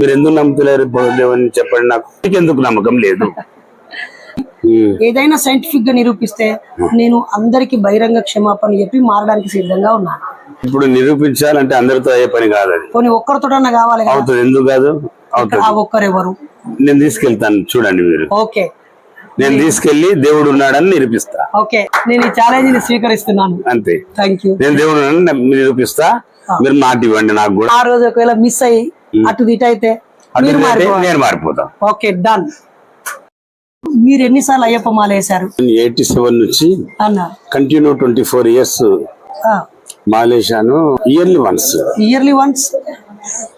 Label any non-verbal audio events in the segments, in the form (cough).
మీరు ఎందుకు నమ్ముతలేరు? దేవుని చెప్పండి నాకు. ఎందుకు నమ్మకం లేదు. ఏదైనా సైంటిఫిక్గా నిరూపిస్తే నేను అందరికి బహిరంగ క్షమాపణ చెప్పి మారడానికి సిద్ధంగా ఉన్నాను ఇప్పుడు నిరూపించాలంటే అందరితో అయ్యే పని కాదు అది. కొన్ని ఒక్కరితోటన్నా కావాలి అవుతుంది. ఎందుకు కాదు? ఆ ఒక్కరెవరు? నేను తీసుకెళ్తాను చూడండి మీరు. ఓకే. నేను తీసుకెళ్ళి దేవుడు ఉన్నాడని నిరూపిస్తా. ఓకే. నేను ఈ ఛాలెంజ్ని స్వీకరిస్తున్నాను. అంతే. థ్యాంక్ యూ నేను దేవుడు నిరూపిస్తా. మీరు మాట ఇవ్వండి నాకు కూడా. ఆ రోజు ఒకవేళ మిస్ అయ్యి అటు ఇటు అయితే నేను మారిపోతా ఓకే డన్ మీరు ఎన్నిసార్లు అయ్యప్ప మాల వేశారు? ఎయిటీ సెవెన్ నుంచి continue twenty four years మాలేశాను yearly once yearly once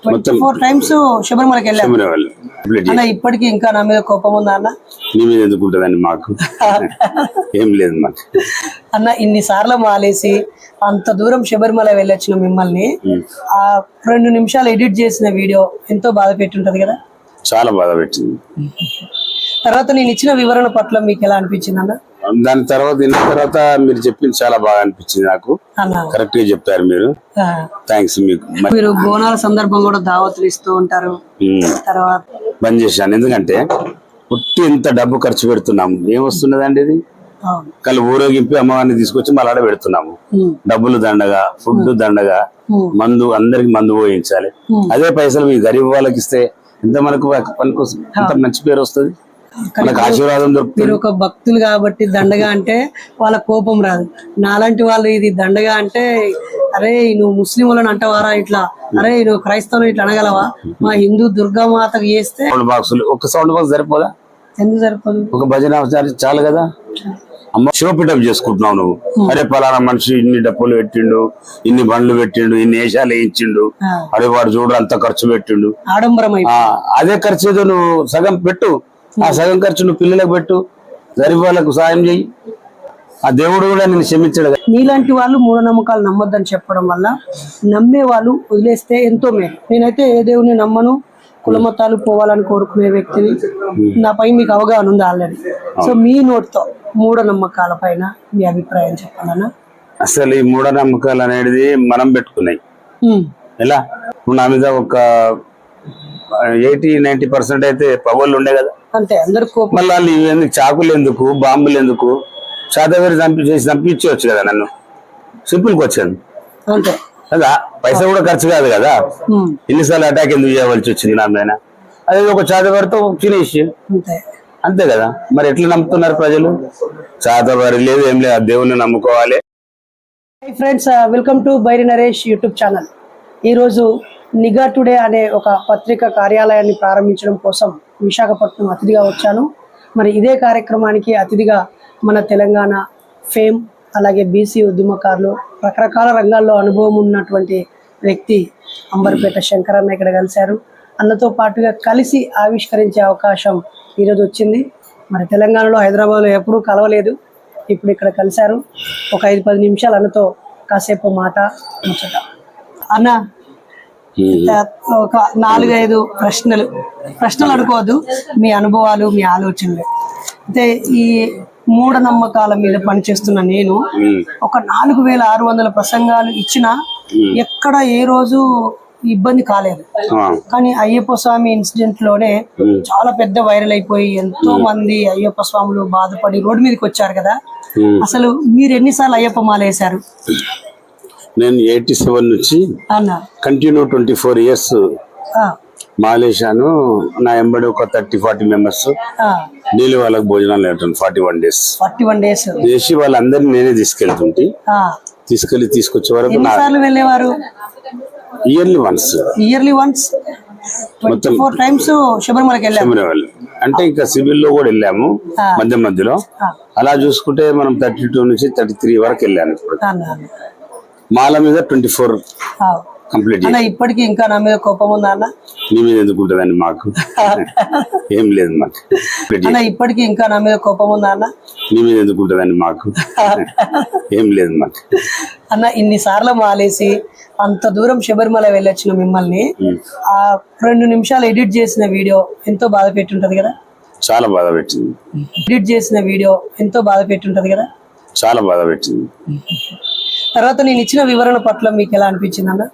twenty four times శబరిమలకి వెళ్ళాము అన్న ఇప్పటికీ ఇంకా నా మీద కోపం ఉందా అన్న? నీ మీద ఎందుకు ఉంటుందండి మాకు? ఏం లేదు మాకు. అన్న ఇన్ని సార్లు మాలేసి అంత దూరం శబరిమల వెళ్ళొచ్చిన మిమ్మల్ని ఆ రెండు నిమిషాలు ఎడిట్ చేసిన వీడియో ఎంతో బాధ పెట్టుంటది కదా? చాలా బాధ పెట్టింది. తర్వాత నేను ఇచ్చిన వివరణ పట్ల మీకు ఎలా అనిపించింది అన్న? దాని తర్వాత విన్న తర్వాత మీరు చెప్పింది చాలా బాగా అనిపించింది నాకు. కరెక్ట్గా చెప్పారు మీరు. థ్యాంక్స్ మీకు. మీరు బోనాల సందర్భం కూడా దావతులు ఇస్తూ ఉంటారు. తర్వాత బంద్ చేశాను. ఎందుకంటే పుట్టి ఇంత డబ్బు ఖర్చు పెడుతున్నాము. ఏం వస్తున్నదండి ఇది. కళ్ళు ఊరేగింపి అమ్మవారిని తీసుకొచ్చి మళ్ళీ ఆడ పెడుతున్నాము. డబ్బులు దండగా ఫుడ్ దండగా మందు అందరికి మందు పోయించాలి. అదే పైసలు మీ గరీబ్ వాళ్ళకి ఇస్తే ఎంత మనకు ఎంత మంచి పేరు వస్తుంది? మనకు ఆశీర్వాదం దొరుకుతుంది. మీరు ఒక భక్తులు కాబట్టి దండగా అంటే వాళ్ళ కోపం రాదు. నాలాంటి వాళ్ళు ఇది దండగా అంటే అరే నువ్వు ముస్లింలను అంటవారా ఇట్లా? అరే నువ్వు క్రైస్తవులు ఇట్లా అనగలవా? మా హిందూ దుర్గామాతకు చేస్తే సౌండ్ బాక్సులు ఒక సౌండ్ బాక్స్ సరిపోదా? ఎందుకు సరిపోదు? ఒక భజన చాలు- చాలు కదా? అమ్మ షోపిటప్ చేసుకుంటున్నావు నువ్వు. అరే పలానా మనిషి ఇన్ని డబ్బులు పెట్టిండు ఇన్ని బండ్లు పెట్టిండు ఇన్ని వేషాలు వేయించిండు. అరే వాడు చూడు అంత ఖర్చు పెట్టిండు. అదే ఖర్చు ఏదో నువ్వు సగం పెట్టు. ఆ సగం ఖర్చు నువ్వు పిల్లలకు పెట్టు గరీబ్ వాళ్ళకు సాయం చెయ్యి. ఆ దేవుడు కూడా నేను క్షమించాడు. మీలాంటి వాళ్ళు మూఢనమ్మకాలు నమ్మొద్దని చెప్పడం వల్ల నమ్మే వాళ్ళు వదిలేస్తే ఎంతో మేలు. నేనైతే ఏ దేవుని నమ్మను కులమతాలు పోవాలని కోరుకునే వ్యక్తిని. నాపై మీకు అవగాహన ఉంది ఆల్రెడీ. సో మీ నోట్తో మూఢనమ్మకాల పైన మీ అభిప్రాయం చెప్పాలన్నా? అసలు ఈ మూఢనమ్మకాలు అనేది మనం పెట్టుకున్నాయి. ఎలా? నా మీద ఒక ఎయిటీ నైన్టీ పర్సెంట్ అయితే పవర్లు ఉండే కదా. అంతే అందరు మళ్ళీ వాళ్ళు ఎందుకు చాకులు ఎందుకు బాంబులు ఎందుకు? శాతవేరి చంపి చేసి చంపించవచ్చు కదా నన్ను. సింపుల్కి వచ్చాను అంతే. కదా? పైసా కూడా ఖర్చు కాదు కదా? ఎన్నిసార్లు అటాక్ ఎందుకు చేయవలసి వచ్చింది నా మీద అదే ఒక చాతవారితో ఫినిష్ అంతే. కదా? మరి ఎట్లా నమ్ముతున్నారు ప్రజలు? చాతవారి లేదు ఏం లేదు దేవుణ్ణి నమ్ముకోవాలి. Hi friends welcome to Bairi Naresh YouTube channel ఈరోజు నిఘా టుడే అనే ఒక పత్రిక కార్యాలయాన్ని ప్రారంభించడం కోసం విశాఖపట్నం అతిథిగా వచ్చాను. మరి ఇదే కార్యక్రమానికి అతిథిగా మన తెలంగాణ ఫేమ్ అలాగే బీసీ ఉద్యమకారులు రకరకాల రంగాల్లో అనుభవం ఉన్నటువంటి వ్యక్తి అంబర్పేట శంకరన్న ఇక్కడ కలిశారు. అన్నతో పాటుగా కలిసి ఆవిష్కరించే అవకాశం ఈరోజు వచ్చింది. మరి తెలంగాణలో హైదరాబాద్లో ఎప్పుడూ కలవలేదు. ఇప్పుడు ఇక్కడ కలిశారు. ఒక ఐదు పది నిమిషాలు అన్నతో కాసేపు మాట ముచ్చట. అన్న ఒక నాలుగైదు ప్రశ్నలు. ప్రశ్నలు అనుకోవద్దు మీ అనుభవాలు మీ ఆలోచనలు. అయితే ఈ మూఢనమ్మకాల మీద పనిచేస్తున్న నేను ఒక నాలుగు వేల ఆరు వందల ప్రసంగాలు ఇచ్చినా ఎక్కడ ఏ రోజు ఇబ్బంది కాలేదు. కానీ అయ్యప్ప స్వామి ఇన్సిడెంట్లోనే చాలా పెద్ద వైరల్ అయిపోయి ఎంతో మంది అయ్యప్ప స్వాములు బాధపడి రోడ్డు మీదకి వచ్చారు కదా. అసలు మీరు ఎన్నిసార్లు అయ్యప్ప మాల వేశారు? నేను ఎయిటీ సెవెన్ నుంచి కంటిన్యూ ట్వంటీ ఫోర్ ఇయర్స్ మాలేశాను నా ఎంబడి ఒక థర్టీ ఫార్టీ మెంబర్స్ డైలీ వాళ్ళకి భోజనాలు పెట్టాను forty one days forty one days చేసి వాళ్ళందరినీ నేనే తీసుకెళ్తుంటే. తీసుకెళ్ళి తీసుకొచ్చే వరకు వెళ్ళేవారు? Yearly once yearly once twenty four times శబరిమలకి వెళ్ళాము. అంటే ఇంకా సివిల్లో కూడా వెళ్ళాము మధ్య మధ్యలో. అలా చూసుకుంటే మనం థర్టీ టూ నుంచి థర్టీ త్రీ వరకు వెళ్ళాను ఇప్పుడు. మాల మీద ట్వంటీ ఫోర్. కంప్లీట్ ఇప్పటికీ ఇంకా నా మీద కోపం ఉందా అన్న? నీ మీద ఎందుకు ఉంటుందండి మాకు? (laughs) ఏం లేదు మాకు. ఇప్పటికీ ఇంకా నా మీద కోపం ఉందా అన్న? నీ మీద ఎందుకు ఉంటుందండి మాకు? (laughs) ఏం లేదు మాకు. అన్న ఇన్ని సార్లు మాలేసి అంత దూరం శబరిమల వెళ్ళొచ్చిన మిమ్మల్ని ఆ రెండు నిమిషాలు ఎడిట్ చేసిన వీడియో ఎంతో బాధ పెట్టుంటది కదా? చాలా బాధ పెట్టింది. ఎడిట్ చేసిన వీడియో ఎంతో బాధ పెట్టుంటది కదా? చాలా బాధ పెట్టింది. తర్వాత నేను ఇచ్చిన వివరణ పట్ల మీకు ఎలా అనిపించింది అన్న?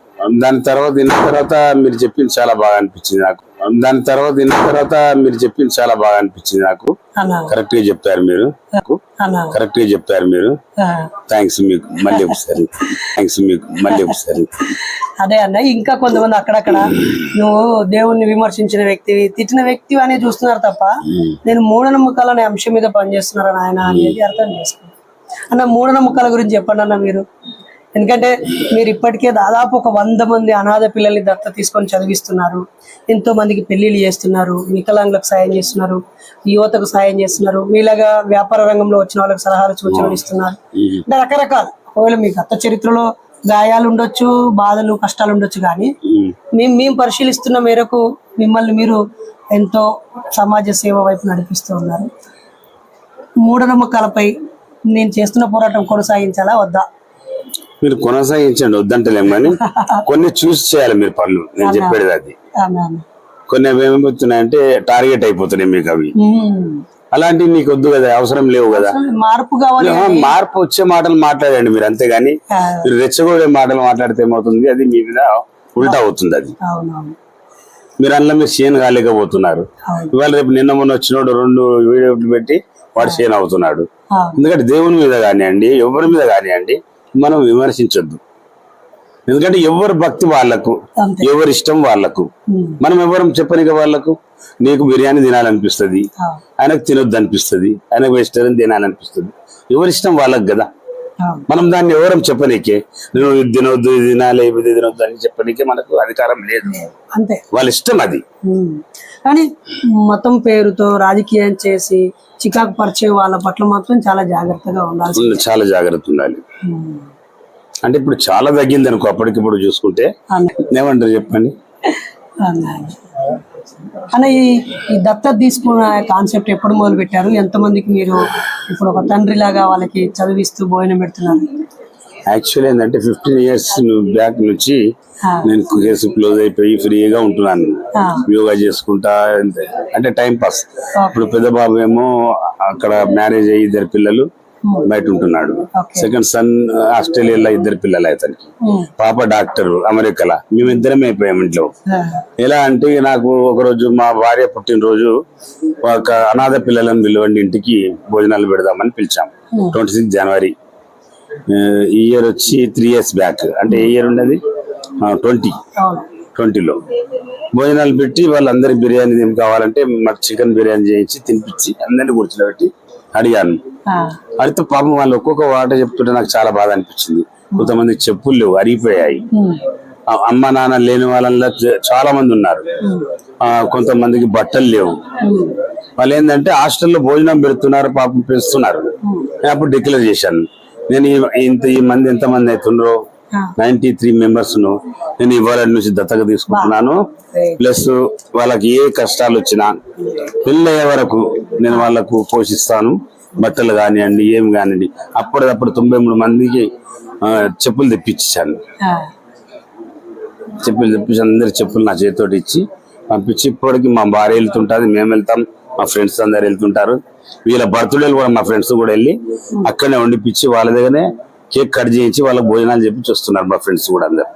దాని తర్వాత విన్న తర్వాత మీరు చెప్పింది చాలా బాగా అనిపించింది నాకు. దాని తర్వాత విన్న తర్వాత మీరు చెప్పింది చాలా బాగా అనిపించింది నాకు. కరెక్ట్గా చెప్పారు మీరు. కరెక్ట్గా చెప్పారు మీరు. థ్యాంక్స్ మీకు. మళ్ళీ ఒకసారి. థ్యాంక్స్ మీకు. మళ్ళీ ఒకసారి. అదే అన్న ఇంకా కొంతమంది అక్కడక్కడ నువ్వు దేవుణ్ణి విమర్శించిన వ్యక్తి తిట్టిన వ్యక్తి అనే చూస్తున్నారు తప్ప నేను మూఢనమ్మకాలు అనే అంశం మీద పనిచేస్తున్నారని ఆయన అనేది అర్థం చేసుకో అన్న మూఢనమ్మకాల గురించి చెప్పండి అన్న మీరు. ఎందుకంటే మీరు ఇప్పటికే దాదాపు ఒక వంద మంది అనాథ పిల్లల్ని దత్త తీసుకొని చదివిస్తున్నారు. ఎంతో మందికి పెళ్ళిళ్ళు చేస్తున్నారు వికలాంగులకు సాయం చేస్తున్నారు యువతకు సాయం చేస్తున్నారు. మీలాగా వ్యాపార రంగంలో వచ్చిన వాళ్ళకి సలహాలు సూచనలు ఇస్తున్నారు. అంటే రకరకాల. ఒకవేళ మీ గత చరిత్రలో గాయాలు ఉండొచ్చు బాధలు కష్టాలు ఉండొచ్చు కానీ మేము మేము పరిశీలిస్తున్న మేరకు మిమ్మల్ని మీరు ఎంతో సమాజ సేవ వైపు నడిపిస్తూ ఉన్నారు. మూఢనమ్మకాలపై నేను చేస్తున్న పోరాటం కొనసాగించాలా వద్దా? మీరు కొనసాగించండి వద్దంటలేం కానీ కొన్ని చూసి చేయాలి మీరు పనులు. నేను చెప్పేది అది. కొన్ని అవి ఏమైపోతున్నాయంటే టార్గెట్ అయిపోతున్నాయి మీకు అవి. అలాంటివి మీకు వద్దు కదా అవసరం లేవు కదా. మార్పు కావాలి మార్పు వచ్చే మాటలు మాట్లాడండి మీరు అంతేగాని మీరు రెచ్చగొడే మాటలు మాట్లాడితే ఏమవుతుంది? అది మీ మీద ఉల్టా అవుతుంది అది. మీరు అందులో మీరు షేన్ కాలేకపోతున్నారు. ఇవాళ రేపు నిన్న మొన్న వచ్చినోడు రెండు వీడియోలు పెట్టి వాడు షేన్ అవుతున్నాడు. ఎందుకంటే దేవుని మీద కానివ్వండి ఎవరి మీద కానివ్వండి మనం విమర్శించొద్దు. ఎందుకంటే ఎవరి భక్తి వాళ్ళకు అంతే. ఎవరి ఇష్టం వాళ్ళకు ఉమ్. మనం ఎవరం చెప్పనిక వాళ్ళకు నీకు బిర్యానీ తినాలనిపిస్తుంది ఆయనకు తినొద్దు అనిపిస్తుంది ఆయనకు వెజిటేరియన్ తినాలనిపిస్తుంది. ఎవరి ఇష్టం వాళ్ళకి కదా. మనం దాన్ని ఎవరం చెప్పనీకే. నువ్వు ఇది తినొద్దు ఇది తినాలి ఇది తినొద్దు అని చెప్పనీకే మనకు అధికారం లేదు. అంతే. వాళ్ళ ఇష్టం అది. కానీ మతం పేరుతో రాజకీయం చేసి చికాకు పరిచే వాళ్ళ పట్ల మాత్రం చాలా జాగ్రత్తగా ఉండాల్సి చాలా జాగ్రత్త ఉండాలి. అంటే ఇప్పుడు చాలా తగ్గింది అనుకో అప్పటికిప్పుడు చూసుకుంటే. ఏమంటారు చెప్పండి? అన్న. ఈ ఈ దత్తత తీసుకున్న కాన్సెప్ట్ ఎప్పుడు మొదలు పెట్టారు ఎంతమందికి మీరు ఇప్పుడు ఒక తండ్రి లాగా వాళ్ళకి చదివిస్తూ భోజనం పెడుతున్నారు? యాక్చువల్లీ ఏంటంటే ఫిఫ్టీన్ ఇయర్స్ బ్యాక్ నుంచి నేను కేసు క్లోజ్ అయిపోయి ఫ్రీగా ఉంటున్నాను. యోగా చేసుకుంటా. అంటే టైం పాస్ ఇప్పుడు పెద్ద బాబు ఏమో అక్కడ మ్యారేజ్ అయ్యి ఇద్దరు పిల్లలు. బయట ఉంటున్నాడు. ఓకే సెకండ్ సన్ ఆస్ట్రేలియాలో ఇద్దరు పిల్లలు అతనికి ఉమ్. పాప డాక్టర్ అమెరికాలో. మేమిద్దరం అయిపోయాం ఇంట్లో. ఎలా అంటే నాకు ఒకరోజు మా భార్య పుట్టినరోజు ఒక అనాథ పిల్లలను పిలవండి ఇంటికి భోజనాలు పెడదామని పిలిచాం. Hmm. ట్వంటీ సిక్స్ జనవరి ఈ ఇయర్ వచ్చి త్రీ ఇయర్స్ బ్యాక్ అంటే ఏ ఇయర్ ఉండేది ట్వంటీ ట్వంటీలో. భోజనాలు పెట్టి వాళ్ళందరికి బిర్యానీ ఏం కావాలంటే మాకు చికెన్ బిర్యానీ చేయించి తినిపించి అందరిని కూర్చోబెట్టి అడిగాను. అడిగితే పాపం వాళ్ళు ఒక్కొక్క వాట చెప్తుంటే నాకు చాలా బాధ అనిపించింది. కొంతమంది చెప్పులు లేవు అరిగిపోయాయి అమ్మ నాన్న లేని వాళ్ళల్లో చ- చాలా మంది ఉన్నారు. కొంతమందికి బట్టలు లేవు. వాళ్ళు ఏంటంటే హాస్టల్లో భోజనం పెడుతున్నారు పాపం పెంచుతున్నారు. నేను అప్పుడు డిక్లేర్ చేశాను. నేను ఇంత ఈ మంది ఎంత మంది అవుతుండ్రో? ఆ, నైన్టీ త్రీ మెంబర్స్ను నేను ఇవాళ నుంచి దత్తగా తీసుకుంటున్నాను. ప్లస్ వాళ్ళకి ఏ కష్టాలు వచ్చినా పెళ్ళయ్యే వరకు నేను వాళ్ళకు పోషిస్తాను. బట్టలు కానివ్వండి ఏం కానివ్వండి. అప్పటిదప్పుడు తొంభై మూడు మందికి చెప్పులు తెప్పించాను. చెప్పులు తెప్పించి అందరి చెప్పులు నా చేతితోటి ఇచ్చి పంపించి ఇప్పటికి మా భార్య వెళ్తుంటది మేము వెళ్తాం మా ఫ్రెండ్స్ అందరు వెళ్తుంటారు. వీళ్ళ బర్త్డేలు కూడా మా ఫ్రెండ్స్ కూడా వెళ్ళి అక్కడనే వండిపించి వాళ్ళ దగ్గరనే కేక్ కట్ చేయించి వాళ్ళకి భోజనాలు చెప్పి వస్తున్నారు మా ఫ్రెండ్స్ కూడా అందరు.